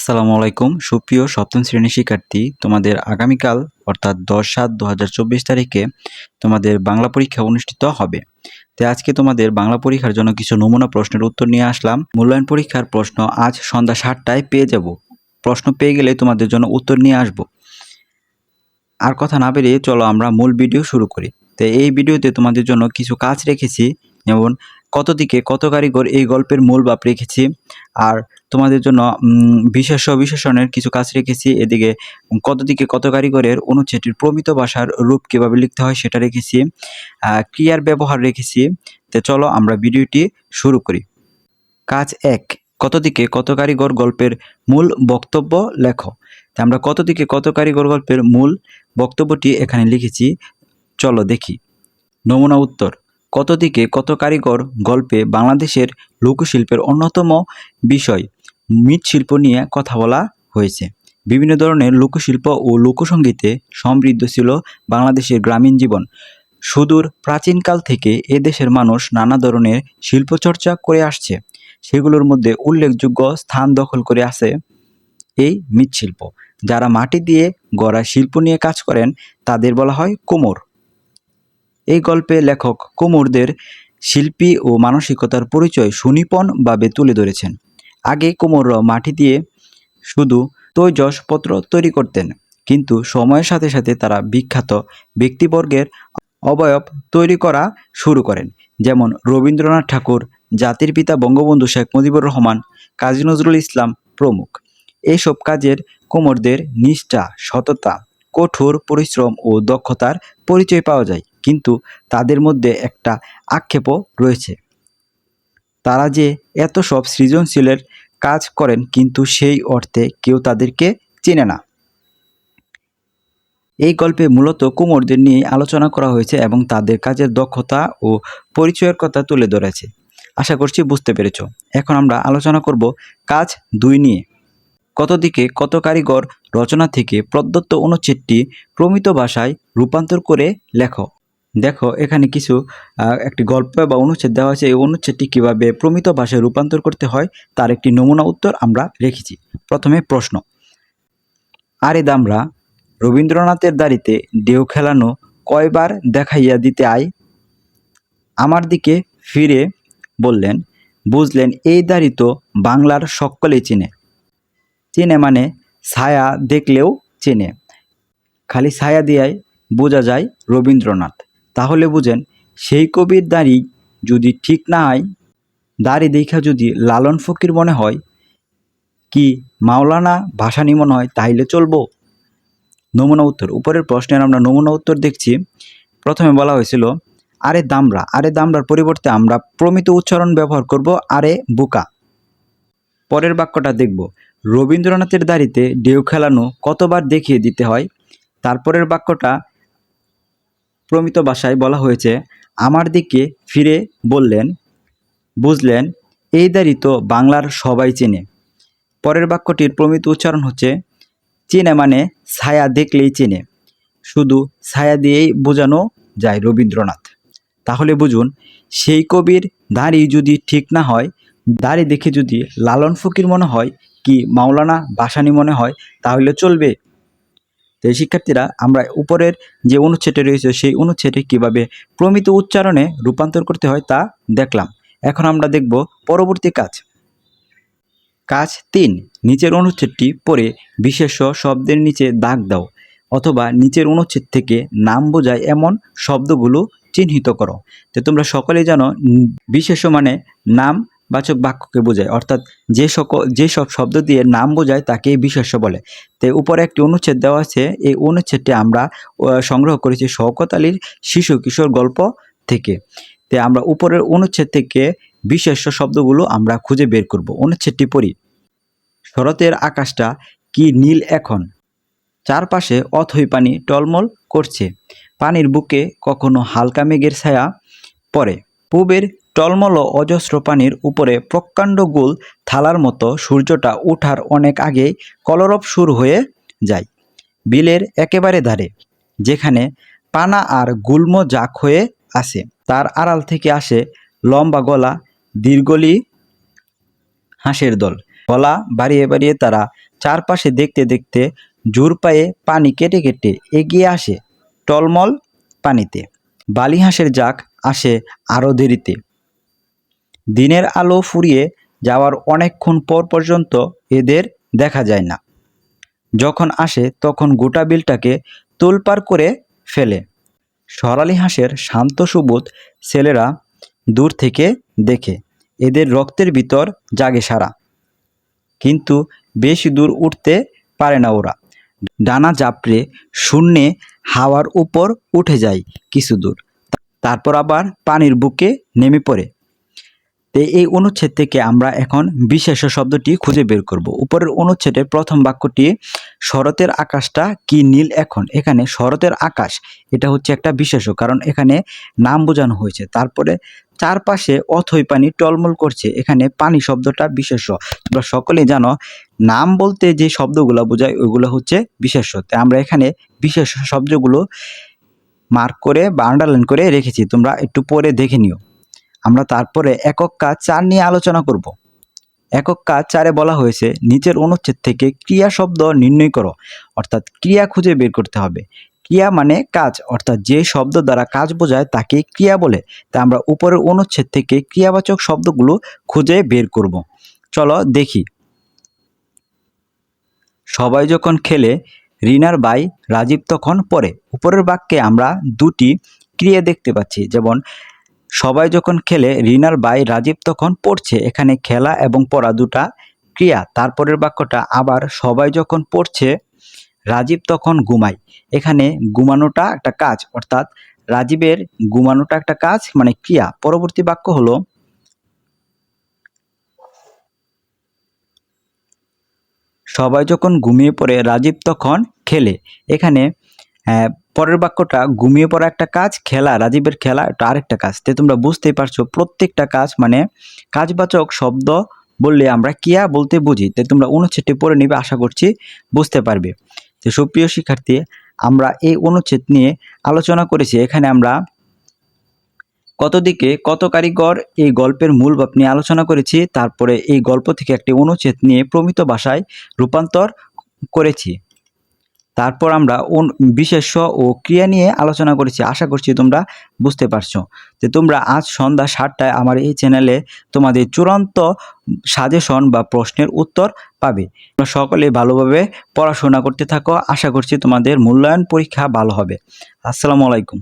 আসসালামু আলাইকুম। সুপ্রিয় সপ্তম শ্রেণির শিক্ষার্থী, তোমাদের আগামীকাল, অর্থাৎ দশ সাত দু তারিখে, তোমাদের বাংলা পরীক্ষা অনুষ্ঠিত হবে। তো আজকে তোমাদের বাংলা পরীক্ষার জন্য কিছু নমুনা প্রশ্নের উত্তর নিয়ে আসলাম। মূল্যায়ন পরীক্ষার প্রশ্ন আজ সন্ধ্যা সাতটায় পেয়ে যাব। প্রশ্ন পেয়ে গেলে তোমাদের জন্য উত্তর নিয়ে আসব। আর কথা না বেরিয়ে চলো আমরা মূল ভিডিও শুরু করি। তো এই ভিডিওতে তোমাদের জন্য কিছু কাজ রেখেছি, যেমন কত দিকে কত কারিগর এই গল্পের মূল বাপ রেখেছি, আর তোমাদের জন্য বিশেষ বিশেষণের কিছু কাজ রেখেছি। এদিকে কত দিকে কত কারিগরের অনুচ্ছেদটির প্রমিত ভাষার রূপ কীভাবে লিখতে হয় সেটা রেখেছি ক্রিয়ার ব্যবহার রেখেছি, তো চলো আমরা ভিডিওটি শুরু করি। কাজ এক, কত দিকে কত কারিগর গল্পের মূল বক্তব্য লেখো। তা আমরা কত দিকে কত কারিগর গল্পের মূল বক্তব্যটি এখানে লিখেছি, চলো দেখি। নমুনা উত্তর, কত দিকে কত কারিগর গল্পে বাংলাদেশের লোকশিল্পের অন্যতম বিষয় মৃৎশিল্প নিয়ে কথা বলা হয়েছে। বিভিন্ন ধরনের লোকশিল্প ও লোকসঙ্গীতে সমৃদ্ধ ছিল বাংলাদেশের গ্রামীণ জীবন। সুদূর প্রাচীনকাল থেকে এ দেশের মানুষ নানা ধরনের শিল্পচর্চা করে আসছে। সেগুলোর মধ্যে উল্লেখযোগ্য স্থান দখল করে আছে এই মৃৎশিল্প। যারা মাটি দিয়ে গড়া শিল্প নিয়ে কাজ করেন, তাদের বলা হয় কুমোর। এই গল্পে লেখক কুমোরদের শিল্পী ও মানসিকতার পরিচয় সুনিপুণভাবে তুলে ধরেছেন। আগে কুমোররা মাটি দিয়ে শুধু তৈজসপত্র তৈরি করতেন, কিন্তু সময়ের সাথে সাথে তারা বিখ্যাত ব্যক্তিবর্গের অবয়ব তৈরি করা শুরু করেন, যেমন রবীন্দ্রনাথ ঠাকুর, জাতির পিতা বঙ্গবন্ধু শেখ মুজিবুর রহমান, কাজী নজরুল ইসলাম প্রমুখ। এইসব কাজের কুমোরদের নিষ্ঠা, সততা, কঠোর পরিশ্রম ও দক্ষতার পরিচয় পাওয়া যায়, কিন্তু তাদের মধ্যে একটা আক্ষেপও রয়েছে। তারা যে এত সব সৃজনশীলের কাজ করেন কিন্তু সেই অর্থে কেউ তাদেরকে চেনে না। এই গল্পে মূলত কুমোরদের নিয়ে আলোচনা করা হয়েছে এবং তাদের কাজের দক্ষতা ও পরিচয়ের কথা তুলে ধরেছে। আশা করছি বুঝতে পেরেছ। এখন আমরা আলোচনা করব কাজ দুই নিয়ে। কতদিকে কত কারিগর রচনা থেকে প্রদত্ত অনুচ্ছেদটি প্রমিত ভাষায় রূপান্তর করে লেখো। দেখো, এখানে কিছু একটি গল্প বা অনুচ্ছেদ দেওয়া হয়েছে এই অনুচ্ছেদটি কীভাবে প্রমিত ভাষায় রূপান্তর করতে হয়, তার একটি নমুনা উত্তর আমরা রেখেছি। প্রথমে প্রশ্ন। আরে দামরা, রবীন্দ্রনাথের দাড়িতে ঢেউ খেলানো কয়বার দেখাইয়া দিতে আয়? আমার দিকে ফিরে বললেন, বুঝলেন এই দাড়ি তো বাংলার সকলেই চিনে। চিনে মানে ছায়া দেখলেও চেনে। খালি ছায়া দিয়াই বোঝা যায় রবীন্দ্রনাথ। তাহলে বুঝেন, সেই কবির দাড়ি যদি ঠিক না হয় দাড়ি দেখা যদি লালন ফকির মনে হয়, কি মাওলানা ভাসানি মনে হয়, তাইলে চলবো? নমুনা উত্তর, উপরের প্রশ্নের আমরা নমুনা উত্তর দেখছি। প্রথমে বলা হয়েছিল, আরে দামরা, আরে দামরার পরিবর্তে আমরা প্রমিত উচ্চারণ ব্যবহার করব, আরে বুকা। পরের বাক্যটা দেখব, রবীন্দ্রনাথের দাড়িতে ঢেউ খেলানো কতবার দেখিয়ে দিতে হয়? তারপরের বাক্যটা প্রমিত ভাষায় বলা হয়েছে, আমার দিকে ফিরে বললেন, বুঝলেন, এই দাঁড়ি তো বাংলার সবাই চেনে। পরের বাক্যটির প্রমিত উচ্চারণ হচ্ছে, চেনে মানে ছায়া দেখলেই চেনে। শুধু ছায়া দিয়েই বোঝানো যায় রবীন্দ্রনাথ। তাহলে বুঝুন, সেই কবির দাঁড়ি যদি ঠিক না হয়, দাঁড়ি দেখে যদি লালন ফকির মনে হয়, কি মাওলানা বাসানি মনে হয়, তাহলে চলবে তো এই শিক্ষার্থীরা আমরা উপরের যে অনুচ্ছেদটি রয়েছে, সেই অনুচ্ছেদে কীভাবে প্রমিত উচ্চারণে রূপান্তর করতে হয় তা দেখলাম। এখন আমরা দেখব পরবর্তী কাজ। কাজ তিন, নিচের অনুচ্ছেদটি পরে বিশেষ শব্দের নিচে দাগ দাও অথবা নিচের অনুচ্ছেদ থেকে নাম বোঝায় এমন শব্দগুলো চিহ্নিত করো। তো তোমরা সকলেই জানো বিশেষ মানে নাম বাচক বাক্যকে বোঝায়। অর্থাৎ যে সকল যেসব শব্দ দিয়ে নাম বোঝায় তাকে বিশেষ্য বলে। তো উপরে একটি অনুচ্ছেদ দেওয়া আছে। এই অনুচ্ছেদটি আমরা সংগ্রহ করেছি শওকত আলীর শিশু কিশোর গল্প থেকে। তো আমরা উপরের অনুচ্ছেদ থেকে বিশেষ্য শব্দগুলো আমরা খুঁজে বের করব। অনুচ্ছেদটি পড়ি, শরতের আকাশটা কি নীল এখন? চারপাশে অথই পানি টলমল করছে। পানির বুকে কখনো হালকা মেঘের ছায়া পড়ে। পূবের টলমল অজস্র পানির উপরে প্রকাণ্ড গুল থালার মতো সূর্যটা ওঠার অনেক আগেই কলরব শুরু হয়ে যায়। বিলের একেবারে ধারে, যেখানে পানা আর গুল্ম জাক হয়ে আসে। তার আড়াল থেকে আসে লম্বা গলা, দীর্ঘলি হাঁসের দল। গলা বাড়িয়ে বাড়িয়ে তারা চারপাশে দেখতে দেখতে জোর পায়ে পানি কেটে কেটে এগিয়ে আসে টলমল পানিতে। বালি হাঁসের জাক আসে আরও দেরিতে। দিনের আলো ফুরিয়ে যাওয়ার অনেকক্ষণ পর পর্যন্ত এদের দেখা যায় না। যখন আসে, তখন গোটা বিলটাকে তোলপাড় করে ফেলে। সরালি হাঁসের শান্ত সুবোধ ছেলেরা দূর থেকে দেখে, এদের রক্তের ভিতর জাগে সারা। কিন্তু বেশি দূর উঠতে পারে না ওরা। ডানা জাপড়ে শূন্যে হাওয়ার উপর উঠে যায় কিছু দূর। তারপর আবার পানির বুকে নেমে পড়ে। তো এই অনুচ্ছেদ থেকে আমরা এখন বিশেষ শব্দটি খুঁজে বের করব। উপরের অনুচ্ছেদের প্রথম বাক্যটি, শরতের আকাশটা কি নীল এখন? এখানে শরতের আকাশ, এটা হচ্ছে একটা বিশেষ, কারণ এখানে নাম বোঝানো হয়েছে। তারপরে চারপাশে অথই পানি টলমল করছে, এখানে পানি শব্দটা বিশেষ। তোমরা সকলেই জানো, নাম বলতে যে শব্দগুলো বোঝায়, ওইগুলো হচ্ছে বিশেষ। তাই আমরা এখানে বিশেষ শব্দগুলো মার্ক করে বা আন্ডারলাইন করে রেখেছি, তোমরা একটু পরে দেখে নিও। আমরা তারপরে একক কাজ চার নিয়ে আলোচনা করব। একক কাজ চারে বলা হয়েছে, নিচের অনুচ্ছেদ থেকে ক্রিয়া শব্দ নির্ণয় করো, অর্থাৎ ক্রিয়া খুঁজে বের করতে হবে। ক্রিয়া মানে কাজ, অর্থাৎ যে শব্দ দ্বারা কাজ বোঝায় তাকে ক্রিয়া বলে। তা আমরা উপরের অনুচ্ছেদ থেকে ক্রিয়াবাচক শব্দগুলো খুঁজে বের করব। চলো দেখি। সবাই যখন খেলে, রিনার বাই রাজীব তখন পরে উপরের বাক্যে আমরা দুটি ক্রিয়া দেখতে পাচ্ছি, যেমন সবাই যখন খেলে, রিনার বাই রাজীব তখন পড়ছে। এখানে খেলা এবং পড়া দুটা ক্রিয়া। তারপরের বাক্যটা আবার সবাই যখন পড়ছে, রাজীব তখন ঘুমায়। এখানে ঘুমানোটা একটা কাজ, অর্থাৎ রাজীবের ঘুমানোটা একটা কাজ মানে ক্রিয়া। পরবর্তী বাক্য হলো, সবাই যখন ঘুমিয়ে পড়ে, রাজীব তখন খেলে। এখানে পরের বাক্যটা, ঘুমিয়ে পড়া একটা কাজ, খেলা, রাজীবের খেলা, এটা আরেকটা কাজ। তো তোমরা বুঝতেই পারছ, প্রত্যেকটা কাজ মানে কাজবাচক শব্দ বললে আমরা কিয়া বলতে বুঝি? তো তোমরা অনুচ্ছেদটি পড়ে নিবে, আশা করছি বুঝতে পারবে। তো সুপ্রিয় শিক্ষার্থী, আমরা এই অনুচ্ছেদ নিয়ে আলোচনা করেছি। এখানে আমরা কত দিকে কত কারিগর এই গল্পের মূল ভাব নিয়ে আলোচনা করেছি, তারপরে এই গল্প থেকে একটি অনুচ্ছেদ নিয়ে প্রমিত ভাষায় রূপান্তর করেছি। তারপর আমরা বিশেষ্য ও ক্রিয়া নিয়ে আলোচনা করেছি। আশা করছি তোমরা বুঝতে পারছ যে তোমরা আজ সন্ধ্যা সাতটায় আমার এই চ্যানেলে তোমাদের চূড়ান্ত সাজেশন বা প্রশ্নের উত্তর পাবে। তোমরা সকলে ভালোভাবে পড়াশোনা করতে থাকো। আশা করছি তোমাদের মূল্যায়ন পরীক্ষা ভালো হবে। আসসালামু আলাইকুম।